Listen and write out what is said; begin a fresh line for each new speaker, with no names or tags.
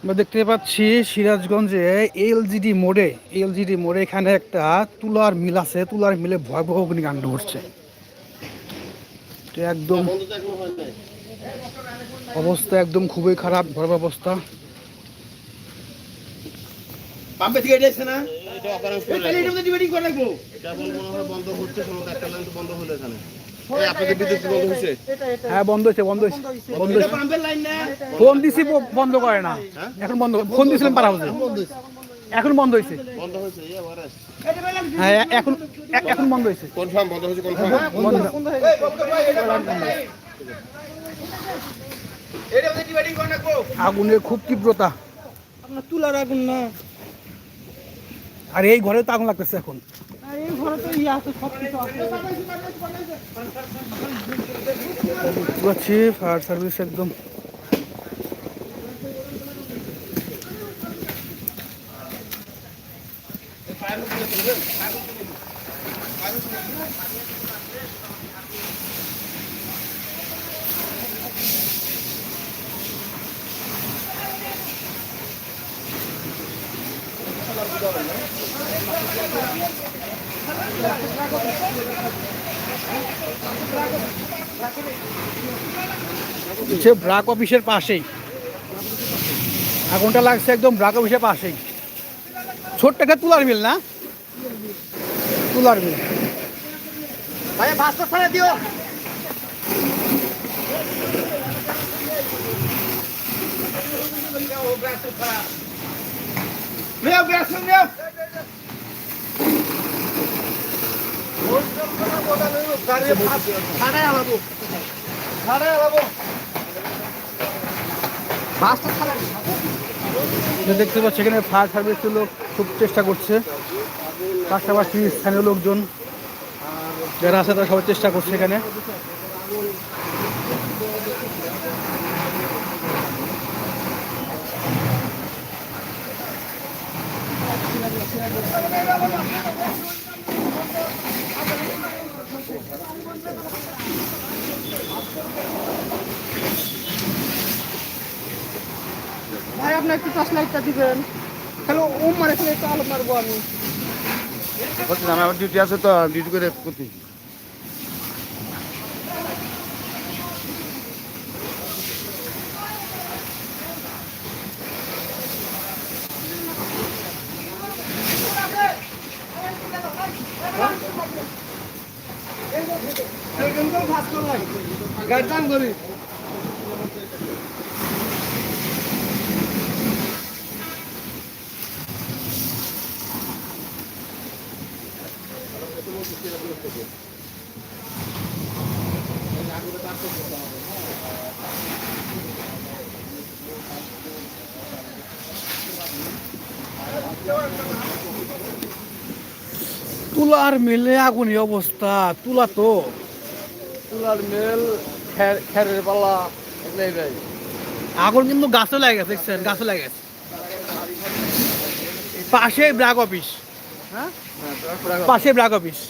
আমরা দেখতে পাচ্ছি সিরাজগঞ্জে এলজিডি মোড়ে এলজিডি মোড়ে এখানে একটা তুলার মিল আছে। তুলার মিলে ভয়াবহ অগ্নিকাণ্ড ঘটছে। এটা একদম অবস্থা একদম খুবই খারাপ ভয়াবহ অবস্থা।
পাম্পে থেকে না?
এটা অপারেশন
করে
এটা বন্ধ হচ্ছে কোনো একটা লাইন বন্ধ হলো এখানে। আপনাদের বিদ্যুৎ বন্ধ হয়েছে?
হ্যাঁ বন্ধ হয়েছে বন্ধ হয়েছে। বন্ধ হয়েছে।
পাম্পের লাইন না?
ফোন দিছি বন্ধ করে না। এখন বন্ধ ফোন দিয়েছিলাম পারা হচ্ছে এখন বন্ধ হয়েছে।
বন্ধ হয়েছে ইয়ে বারে
হ্যাঁ এখন এখন বন্ধ হয়েছে।
কনফার্ম বন্ধ হয়েছে কনফার্ম
বন্ধ
এটা মধ্যে ডিবেটিং করে রাখব
আগুনের খুব তীব্রতা।
আপনার তুলার আগুন না?
আর এই ঘরে তো আগুন লাগতেছে এখন। পাচ্ছি ফায়ার সার্ভিস একদম। সে ব্রাক অফিসের পাশেই। আগুনটা লাগছে একদম ব্রাক অফিসের পাশেই। ছোট্ট একটা তুলার মিল না? তুলার মিল।
ভাই ভাস্তা ছাড়া দিও।
দেখতে পাচ্ছি, এখানে ফায়ার সার্ভিসের লোক খুব চেষ্টা করছে। পাশাপাশি স্থানীয় লোকজন যারা আছে, তারা সবাই চেষ্টা করছে এখানে।
আপনি একটু টর্চ লাইটটা দিবেন। তাহলে ও মারে ফেলে একটু আলো মারবো আমি।
আমার ডিউটি আছে তো ডিউটি করে করতে
গাড়ি করি।
তুলার মিলে আগুনি অবস্থা তুলা তো।
তুলার মেল খেরের এগুলাই ভাই।
আগুন কিন্তু গাছও লাগে গেছে দেখছেন গাছও লাগে গেছে। পাশে ব্রাক অফিস। হ্যাঁ? পাশে ব্রাক অফিস।